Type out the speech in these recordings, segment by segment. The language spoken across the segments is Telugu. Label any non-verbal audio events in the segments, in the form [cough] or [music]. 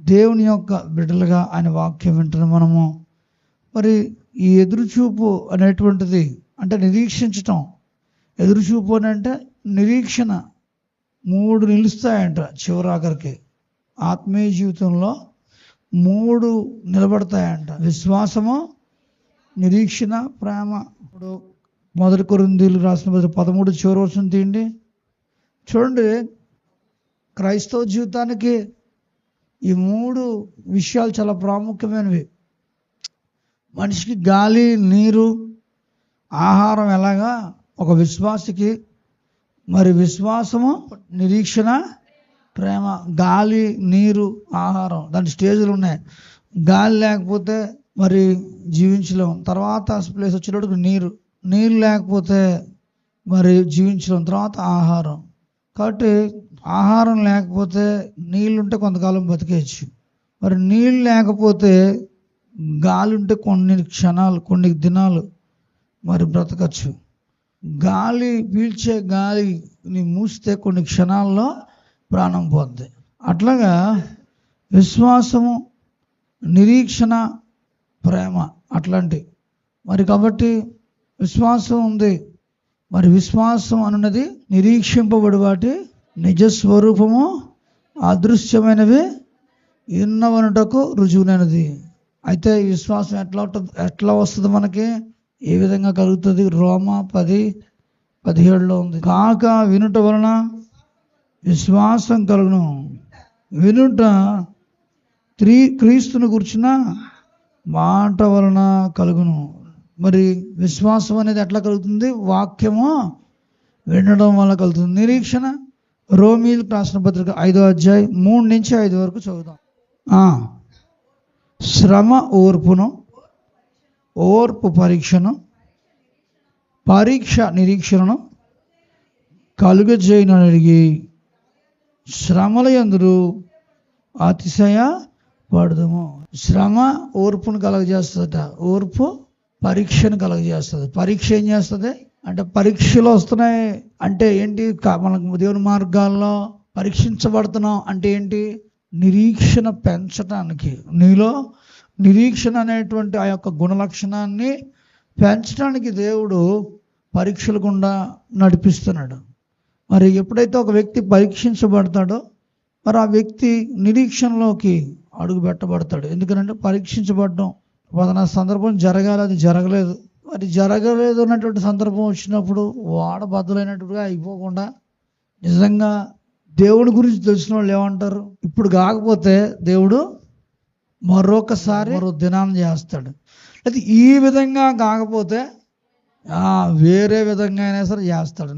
దేవుని యొక్క బిడ్డలుగా ఆయన వాక్యం వింటున్న మనము మరి ఈ ఎదురుచూపు అనేటువంటిది అంటే నిరీక్షించటం. ఎదురుచూపు అని అంటే నిరీక్షణ. మూడు నిలుస్తాయంట చివరాఖరికి. ఆత్మీయ జీవితంలో మూడు నిలబడతాయంట. విశ్వాసము నిరీక్షణ ప్రేమ. ఇప్పుడు మొదటి కొరిందీలు రాసిన మొదటి పదమూడు చివరి వచ్చిన తీయండి. చూడండి క్రైస్తవ జీవితానికి ఈ మూడు విషయాలు చాలా ప్రాముఖ్యమైనవి. మనిషికి గాలి నీరు ఆహారం ఎలాగా? ఒక విశ్వాసకి. మరి విశ్వాసము నిరీక్షణ ప్రేమ గాలి నీరు ఆహారం. దాని స్టేజ్లు ఉన్నాయి. గాలి లేకపోతే మరి జీవించలేం. తర్వాత ప్లేస్ వచ్చేటప్పుడు నీరు. నీరు లేకపోతే మరి జీవించలేం. తర్వాత ఆహారం. కాబట్టి ఆహారం లేకపోతే నీళ్ళు ఉంటే కొంతకాలం బతికేయచ్చు. మరి నీళ్ళు లేకపోతే గాలి ఉంటే కొన్ని క్షణాలు కొన్ని దినాలు మరి బ్రతకచ్చు. గాలి పీల్చే గాలిని మూస్తే కొన్ని క్షణాల్లో ప్రాణం పోద్ది. అట్లాగా విశ్వాసము నిరీక్షణ ప్రేమ అట్లాంటి. మరి కాబట్టి విశ్వాసం ఉంది. మరి విశ్వాసం అన్నది నిరీక్షింపబడి వాటి నిజ స్వరూపము అదృశ్యమైనవి ఇన్నవనుటకు రుజువునైనది. అయితే ఈ విశ్వాసం ఎట్లా ఉంటుంది ఎట్లా వస్తుంది మనకి? ఏ విధంగా కలుగుతుంది? రోమ పది పదిహేడులో ఉంది. కాక వినుట వలన విశ్వాసం కలుగును. వినుట త్రీ క్రీస్తును కూర్చున్న మాట వలన కలుగును. మరి విశ్వాసం అనేది ఎట్లా కలుగుతుంది? వాక్యము వినడం వల్ల కలుగుతుంది. నిరీక్షణ. రోమీలు రాసిన పత్రిక ఐదో అధ్యాయం మూడు నుంచి ఐదు వరకు చదువుదాం. శ్రమ ఓర్పును ఓర్పు పరీక్షను పరీక్ష నిరీక్షణను కలుగజేయనడిగి శ్రమల ఎందురు అతిశయ పడదము శ్రమ ఓర్పును కలగజేస్తుందట. ఓర్పు పరీక్షను కలగజేస్తుంది. పరీక్ష ఏం చేస్తుంది? అంటే పరీక్షలు వస్తున్నాయి అంటే ఏంటి? మనకు దేవుని మార్గాల్లో పరీక్షించబడుతున్నాం అంటే ఏంటి? నిరీక్షణ పెంచడానికి నీలో నిరీక్షణ అనేటువంటి ఆ యొక్క గుణ లక్షణాన్ని పెంచడానికి దేవుడు పరీక్షలు గుండా నడిపిస్తున్నాడు. మరి ఎప్పుడైతే ఒక వ్యక్తి పరీక్షించబడతాడో మరి ఆ వ్యక్తి నిరీక్షణలోకి అడుగు పెట్టబడతాడు ఎందుకంటే పరీక్షించబడడం పలానా సందర్భం జరగాలి అది జరగలేదు. మరి జరగలేదు అన్నటువంటి సందర్భం వచ్చినప్పుడు వాడ బద్దలైనట్టుగా అయిపోకుండా నిజంగా దేవుడి గురించి తెలిసిన వాళ్ళు ఏమంటారు? ఇప్పుడు కాకపోతే దేవుడు మరొకసారి మరో దినాన్ని చేస్తాడు. అయితే ఈ విధంగా కాకపోతే వేరే విధంగా అయినా సరే చేస్తాడు.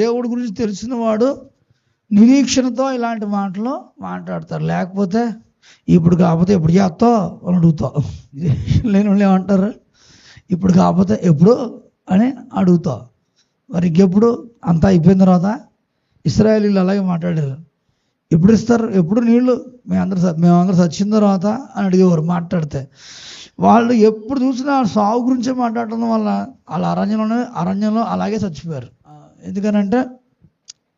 దేవుడి గురించి తెలిసిన వాడు నిరీక్షణతో ఇలాంటి మాటలు మాట్లాడతారు లేకపోతే ఇప్పుడు కాకపోతే ఎప్పుడు చేస్తావు అని అడుగుతావు. [laughs] లేని వాళ్ళు ఏమంటారు? ఇప్పుడు కాకపోతే ఎప్పుడు అని అడుగుతావు. మరి ఇంకెప్పుడు? అంతా అయిపోయిన తర్వాత ఇస్రాయలీలు అలాగే మాట్లాడారు. ఎప్పుడు ఇస్తారు? ఎప్పుడు నీళ్ళు? మేమందరూ స- మేమందరూ చచ్చిన తర్వాత అని అడిగేవారు మాట్లాడితే. వాళ్ళు ఎప్పుడు చూసినా సాగు గురించే మాట్లాడటం వల్ల వాళ్ళ అరణ్యంలోనే అరణ్యంలో అలాగే చచ్చిపోయారు. ఎందుకనంటే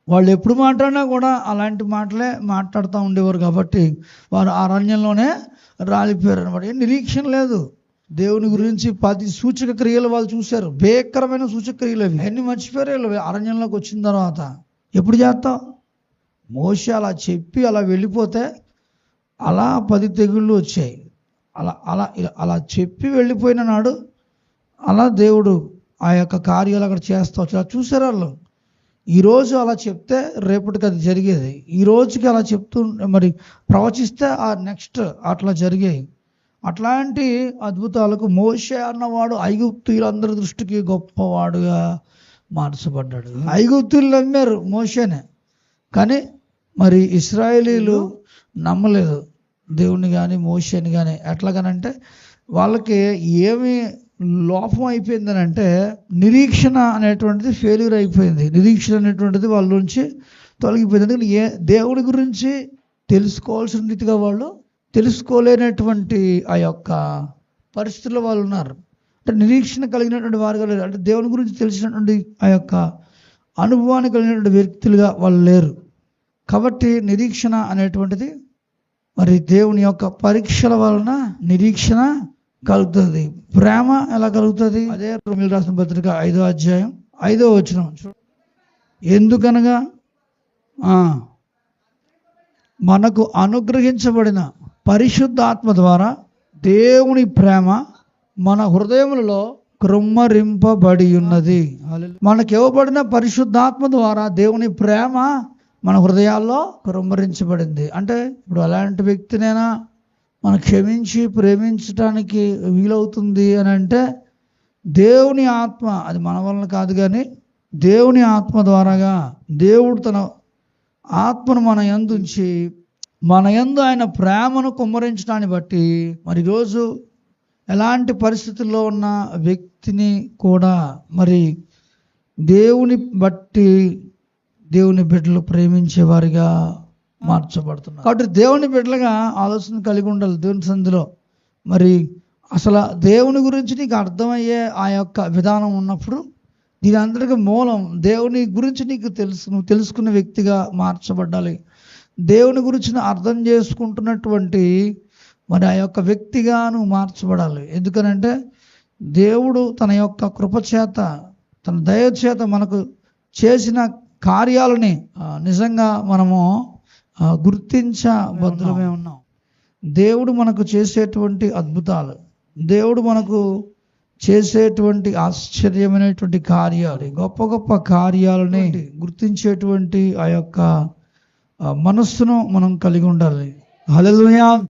వాళ్ళు ఎప్పుడు మాట్లాడినా కూడా అలాంటి మాటలే మాట్లాడుతూ ఉండేవారు కాబట్టి వారు అరణ్యంలోనే రాలిపోయారు అనమాట నిరీక్షణ లేదు. దేవుని గురించి పది సూచక క్రియలు వాళ్ళు చూశారు. భేకరమైన సూచక క్రియలు అవి. అన్ని మర్చిపోయారు వీళ్ళు. అరణ్యంలోకి వచ్చిన తర్వాత ఎప్పుడు చేస్తాం మోషే అలా చెప్పి అలా వెళ్ళిపోతే అలా పది తెగుళ్ళు వచ్చాయి. అలా అలా అలా చెప్పి వెళ్ళిపోయిన నాడు అలా దేవుడు ఆ యొక్క కార్యాలు అక్కడ చేస్తా వచ్చి అలా చూసారు వాళ్ళు. ఈరోజు అలా చెప్తే రేపటికి అది జరిగేది. ఈ రోజుకి అలా చెప్తూ మరి ప్రవచిస్తే ఆ నెక్స్ట్ అట్లా జరిగాయి అట్లాంటి అద్భుతాలకు మోషే అన్నవాడు ఐగుప్తులందరి దృష్టికి గొప్పవాడుగా మార్చబడ్డాడు. ఐగుప్తులు నమ్మారు మోషేనే. కానీ మరి ఇస్రాయేలీలు నమ్మలేదు దేవుని కానీ మోషని కానీ ఎట్లాగనంటే వాళ్ళకి ఏమి లోపం అయిపోయిందని అంటే నిరీక్షణ అనేటువంటిది ఫెయిల్యూర్ అయిపోయింది. నిరీక్షణ అనేటువంటిది వాళ్ళ నుంచి తొలగిపోయింది. ఎందుకంటే ఏ దేవుడి గురించి తెలుసుకోవాల్సిన రీతిగా వాళ్ళు తెలుసుకోలేనటువంటి ఆ యొక్క పరిస్థితుల్లో వాళ్ళు ఉన్నారు. అంటే నిరీక్షణ కలిగినటువంటి వారుగా లేరు అంటే దేవుని గురించి తెలిసినటువంటి ఆ యొక్క అనుభవాన్ని కలిగినటువంటి వ్యక్తులుగా వాళ్ళు లేరు. కాబట్టి నిరీక్షణ అనేటువంటిది మరి దేవుని యొక్క పరీక్షల వలన నిరీక్షణ కలుగుతుంది. ప్రేమ ఎలా కలుగుతుంది? అదే రోమిల్ రాసిన పత్రిక ఐదో అధ్యాయం ఐదో వచ్చిన ఎందుకనగా? మనకు అనుగ్రహించబడిన పరిశుద్ధాత్మ ద్వారా దేవుని ప్రేమ మన హృదయములలో కృమ్మరింపబడి ఉన్నది మనకి ఇవ్వబడిన పరిశుద్ధాత్మ ద్వారా దేవుని ప్రేమ మన హృదయాల్లో కృమ్మరించబడింది అంటే ఇప్పుడు అలాంటి వ్యక్తినైనా మనం క్షమించి ప్రేమించటానికి వీలవుతుంది అని అంటే దేవుని ఆత్మ అది మన వలన కాదు కానీ దేవుని ఆత్మ ద్వారాగా దేవుడు తన ఆత్మను మన ఎందుంచి మన యందు ఆయన ప్రేమను కుమ్మరించడాన్ని బట్టి మరి రోజు ఎలాంటి పరిస్థితుల్లో ఉన్న వ్యక్తిని కూడా మరి దేవుని బట్టి దేవుని బిడ్డలు ప్రేమించేవారిగా మార్చబడుతున్నారు. కాబట్టి దేవుని బిడ్డలుగా ఆలోచన కలిగి ఉండాలి దేవుని సంధిలో మరి అసలు దేవుని గురించి నీకు అర్థమయ్యే ఆ యొక్క విధానం ఉన్నప్పుడు దీని అందరికీ మూలం దేవుని గురించి నీకు తెలుసు నువ్వు తెలుసుకున్న వ్యక్తిగా మార్చబడాలి దేవుని గురించి అర్థం చేసుకుంటున్నటువంటి మరి ఆ యొక్క వ్యక్తిగా నువ్వు మార్చబడాలి. ఎందుకనంటే దేవుడు తన యొక్క కృపచేత తన దయ చేత మనకు చేసిన కార్యాలని నిజంగా మనము ఆ, గుర్తించబద్ధులమే ఉన్నాం. దేవుడు మనకు చేసేటువంటి అద్భుతాలు దేవుడు మనకు చేసేటువంటి ఆశ్చర్యమైనటువంటి కార్యాలు గొప్ప గొప్ప కార్యాలని గుర్తించేటువంటి ఆ యొక్క మనస్సును మనం కలిగి ఉండాలి. హల్లెలూయా.